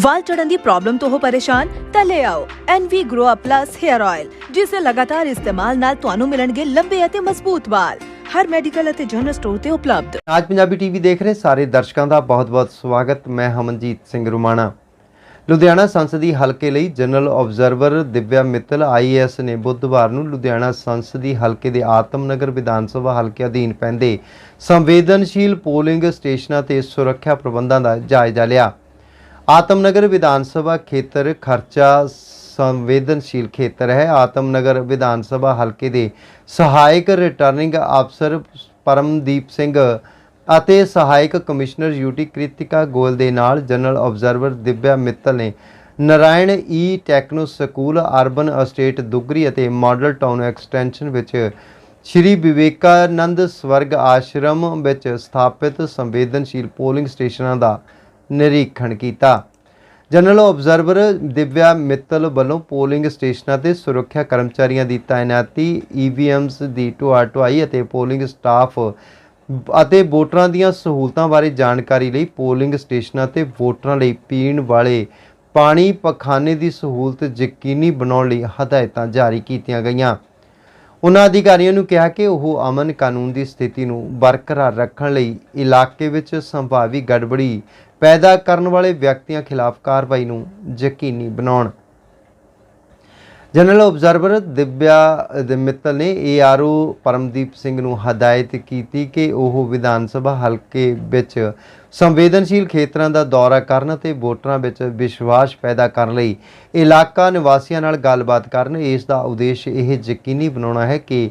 ਵਾਲ ਝੜਨ ਦੀ problem ਤੋਂ ਹੋ ਪਰੇਸ਼ਾਨ, ਤਾਂ ਲੈ ਆਓ NV Grow Up Plus Hair Oil ਜਿਸ ਦੇ ਲਗਾਤਾਰ ਇਸਤੇਮਾਲ ਨਾਲ ਤੁਹਾਨੂੰ ਮਿਲਣਗੇ ਲੰਬੇ ਅਤੇ ਮਜ਼ਬੂਤ ਵਾਲ। ਹਰ ਮੈਡੀਕਲ ਅਤੇ ਜਨਰਲ ਸਟੋਰ ਤੇ ਉਪਲਬਧ। ਅੱਜ ਪੰਜਾਬੀ ਟੀਵੀ ਦੇਖ ਰਹੇ ਸਾਰੇ ਦਰਸ਼ਕਾਂ ਦਾ ਬਹੁਤ-ਬਹੁਤ ਸਵਾਗਤ। ਮੈਂ ਹਮਨਜੀਤ ਸਿੰਘ ਰੁਮਾਣਾ। ਲੁਧਿਆਣਾ ਸੰਸਦੀ ਹਲਕੇ ਲਈ general observer Divya Mittal IAS ਨੇ ਬੁੱਧਵਾਰ ਨੂੰ ਲੁਧਿਆਣਾ ਸੰਸਦੀ ਹਲਕੇ ਦੇ ਆਤਮਨਗਰ ਵਿਧਾਨ ਸਭਾ ਹਲਕੇ ਅਧੀਨ ਪੈਂਦੇ ਸੰਵੇਦਨਸ਼ੀਲ ਪੋਲਿੰਗ ਸਟੇਸ਼ਨਾਂ ਤੇ ਸੁਰੱਖਿਆ ਪ੍ਰਬੰਧਾਂ ਦਾ ਜਾਇਜ਼ਾ ਲਿਆ। ਆਤਮਨਗਰ ਵਿਧਾਨ ਸਭਾ ਖੇਤਰ ਖਰਚਾ ਸੰਵੇਦਨਸ਼ੀਲ ਖੇਤਰ ਹੈ। ਆਤਮਨਗਰ ਵਿਧਾਨ ਸਭਾ ਹਲਕੇ ਦੇ ਸਹਾਇਕ ਰਿਟਰਨਿੰਗ ਅਫਸਰ ਪਰਮਦੀਪ ਸਿੰਘ ਅਤੇ ਸਹਾਇਕ ਕਮਿਸ਼ਨਰ ਯੂਟੀ ਕ੍ਰਿਤਿਕਾ ਗੋਲ ਦੇ ਨਾਲ ਜਨਰਲ ਆਬਜ਼ਰਵਰ ਦਿਵਿਆ ਮਿੱਤਲ ਨੇ Narayan e techno school, urban estate, Dugri ਅਤੇ ਮਾਡਲ ਟਾਊਨ ਐਕਸਟੈਂਸ਼ਨ ਵਿੱਚ ਸ਼੍ਰੀ ਵਿਵੇਕਾਨੰਦ ਸਵਰਗ ਆਸ਼ਰਮ ਵਿੱਚ ਸਥਾਪਿਤ ਸੰਵੇਦਨਸ਼ੀਲ ਪੋਲਿੰਗ ਸਟੇਸ਼ਨਾਂ ਦਾ ਨਿਰੀਖਣ ਕੀਤਾ। ਜਨਰਲ ਆਬਜ਼ਰਵਰ ਦਿਵਿਆ ਮਿੱਤਲ ਵੱਲੋਂ ਪੋਲਿੰਗ ਸਟੇਸ਼ਨਾਂ ਤੇ ਸੁਰੱਖਿਆ ਕਰਮਚਾਰੀਆਂ ਦੀ ਤਾਇਨਾਤੀ ਈਵੀਐਮਸ ਦੀ ਢੁਆ ਢੁਆਈ ਅਤੇ ਪੋਲਿੰਗ ਸਟਾਫ ਅਤੇ ਵੋਟਰਾਂ ਦੀਆਂ ਸਹੂਲਤਾਂ ਬਾਰੇ ਜਾਣਕਾਰੀ ਲਈ ਪੋਲਿੰਗ ਸਟੇਸ਼ਨਾਂ ਤੇ ਵੋਟਰਾਂ ਲਈ ਪੀਣ ਵਾਲੇ ਪਾਣੀ ਪਖਾਨੇ ਦੀ ਸਹੂਲਤ ਯਕੀਨੀ ਬਣਾਉਣ ਲਈ ਹਦਾਇਤਾਂ ਜਾਰੀ ਕੀਤੀਆਂ ਗਈਆਂ। ਉਹਨਾਂ ਅਧਿਕਾਰੀਆਂ ਨੂੰ ਕਿਹਾ ਕਿ ਉਹ ਅਮਨ ਕਾਨੂੰਨ ਦੀ ਸਥਿਤੀ ਨੂੰ ਬਰਕਰਾਰ ਰੱਖਣ ਲਈ ਇਲਾਕੇ ਵਿੱਚ ਸੰਭਾਵੀ ਗੜਬੜੀ ਪੈਦਾ ਕਰਨ ਵਾਲੇ ਵਿਅਕਤੀਆਂ ਖਿਲਾਫ ਕਾਰਵਾਈ ਨੂੰ ਯਕੀਨੀ ਬਣਾਉਣ। ਜਨਰਲ ਆਬਜ਼ਰਵਰ ਦਿਵਿਆ ਮਿੱਤਲ ਨੇ ਏਆਰਓ ਪਰਮਦੀਪ ਸਿੰਘ ਨੂੰ ਹਦਾਇਤ ਕੀਤੀ ਕਿ ਉਹ ਵਿਧਾਨ ਸਭਾ ਹਲਕੇ ਵਿੱਚ ਸੰਵੇਦਨਸ਼ੀਲ ਖੇਤਰਾਂ ਦਾ ਦੌਰਾ ਕਰਨ ਅਤੇ ਵੋਟਰਾਂ ਵਿੱਚ ਵਿਸ਼ਵਾਸ ਪੈਦਾ ਕਰਨ ਲਈ ਇਲਾਕਾ ਨਿਵਾਸੀਆਂ ਨਾਲ ਗੱਲਬਾਤ ਕਰਨ। ਇਸ ਦਾ ਉਦੇਸ਼ ਇਹ ਯਕੀਨੀ ਬਣਾਉਣਾ ਹੈ ਕਿ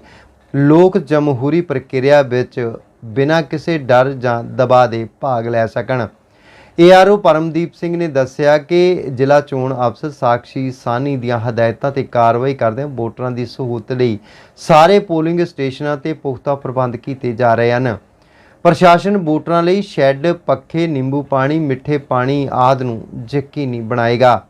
ਲੋਕ ਜਮਹੂਰੀ ਪ੍ਰਕਿਰਿਆ ਵਿੱਚ ਬਿਨਾਂ ਕਿਸੇ ਡਰ ਜਾਂ ਦਬਾਅ ਦੇ ਭਾਗ ਲੈ ਸਕਣ। ਏਆਰਓ ਪਰਮਦੀਪ ਸਿੰਘ ਨੇ ਦੱਸਿਆ ਕਿ ਜ਼ਿਲ੍ਹਾ ਚੋਣ ਅਫਸਰ ਸਾਕਸ਼ੀ ਸਾਨੀ ਦੀਆਂ ਹਦਾਇਤਾਂ ਤੇ ਕਾਰਵਾਈ ਕਰਦਿਆਂ ਵੋਟਰਾਂ ਦੀ ਸਹੂਲਤ ਲਈ ਸਾਰੇ ਪੋਲਿੰਗ ਸਟੇਸ਼ਨਾਂ ਤੇ ਪੁਖਤਾ ਪ੍ਰਬੰਧ ਕੀਤੇ ਜਾ ਰਹੇ ਹਨ। ਪ੍ਰਸ਼ਾਸਨ ਵੋਟਰਾਂ ਲਈ ਸ਼ੈੱਡ, ਪੱਖੇ, ਨਿੰਬੂ ਪਾਣੀ, ਮਿੱਠੇ ਪਾਣੀ ਆਦਿ ਨੂੰ ਯਕੀਨੀ ਬਣਾਏਗਾ।